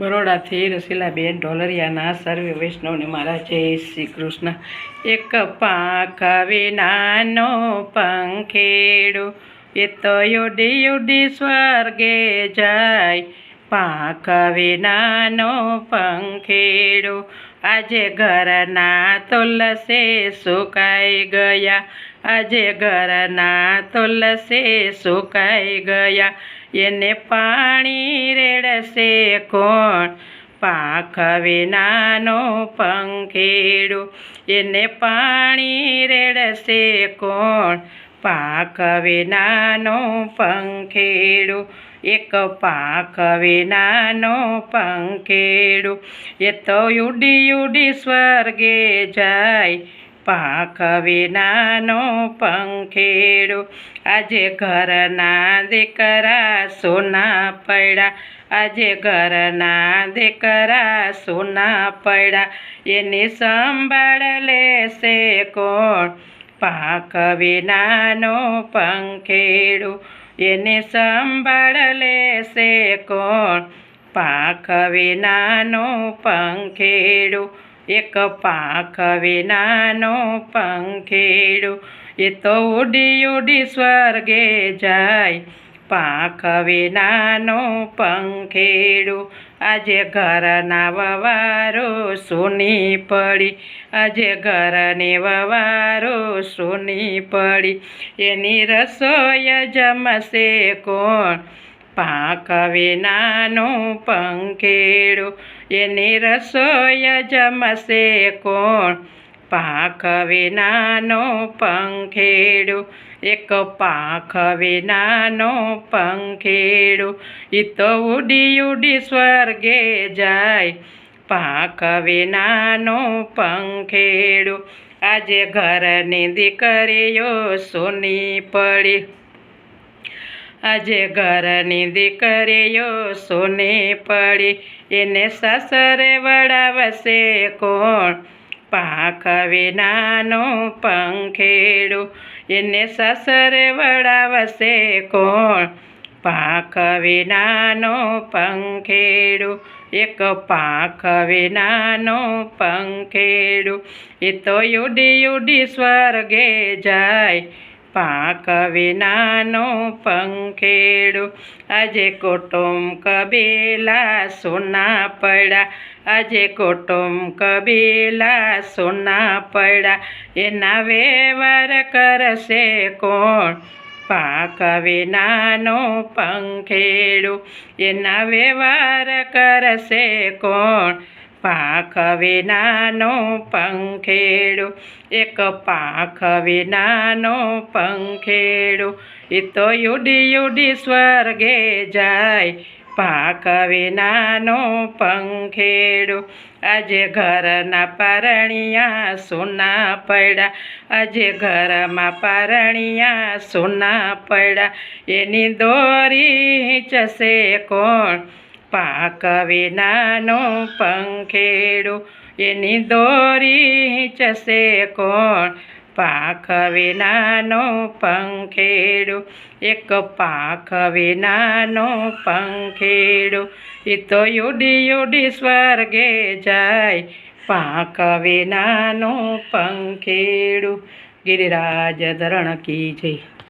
બરોડાથી રસીલાબેન ઢોલરિયાના સર્વે વૈષ્ણવને મારા જય શ્રી કૃષ્ણ. એક પાંખ વિનાનો પંખેડો, એ તો યોડી યોડી સ્વર્ગે જાય. પાંખ વિનાનો પંખેડો, આજે ઘરના તુલસે સુકાઈ ગયા. આજે ઘરના તુલસે સુકાઈ ગયા. એને પાણી રેડશે કોણ? પાંખ વિનાનો પંખેડો. એને પાણી રેડશે કોણ? પાંખ વિનાનો પંખેડો. એક પાંખ વિનાનો પંખેડો. એ તો ઉડી ઉડી સ્વર્ગે જાય. પાંખ વિનાનો પંખેડો. આજે ઘરના દીકરા સોના પડ્યા. આજે ઘરના દીકરા સોના પડ્યા. એની સંભાળ લેશે કોણ? પાંખ વિનાનો પંખેડો. એને સંભાળ લેશે કોણ? પાંખ વિનાનો પંખેડો. એક પાંખ વિનાનો પંખેડો, એ તો ઉડી ઉડી સ્વર્ગે જાય. પાંખ વિનાનો પંખેડો, આજે ઘરના વવારો સુની પડી. આજે ઘરની વવારો સુની પડી. એની રસોઈ જમશે કોણ? પાંખ વિનાનો પંખેડું, એની રસોઈ જમશે કોણ? પાંખ વિનાનો પંખેડું, એક પાંખ વિનાનો પંખેડું એ તો ઉડી ઉડી સ્વર્ગે જાય. પાંખ વિનાનો પંખેડું, આજે ઘરની દીકરીઓ સોની પડી. આજે ઘરની દીકરીઓ સોને પડી. એને સાસરે વડાવશે કોણ? પાંખ વિનાનો પંખેડું. એને સાસરે વડાવશે કોણ? પાંખ વિનાનો પંખેડું. એક પાંખ વિનાનો પંખેડું. એ તો ઉડી ઉડી સ્વર્ગે જાય. પાંખ વિનાનો પંખેડું. આજે કુટુંબ કબીલા સોના પડ્યા. આજે કુટુંબ કબીલા સોના પડ્યા. એના વેવાર કરશે કોણ? પાક વિનાનો પંખેડું. એના વ્યવહાર કરશે કોણ? પાંખ વિનાનો પંખેડો, એક પાંખ વિનાનો પંખેડો. એ તો યુડી યુડી સ્વર્ગે જાય, પાંખ વિનાનો પંખેડો. આજે ઘરના પરણિયા સોના પડ્યા, આજે ઘરમાં પરણિયા સોના પડ્યા. એની દોરી ચશે કોણ? પાંખ વિનાનો પંખેડો, એની દોરી ચશે કોણ? પાખ વિનાનો પંખેડો, એક પાખ વિનાનો પંખેડો એ તો યુડી યુડી સ્વર્ગે જાય. પાખ વિનાનો પંખેડો, ગિરિરાજ ધરણ કી જય.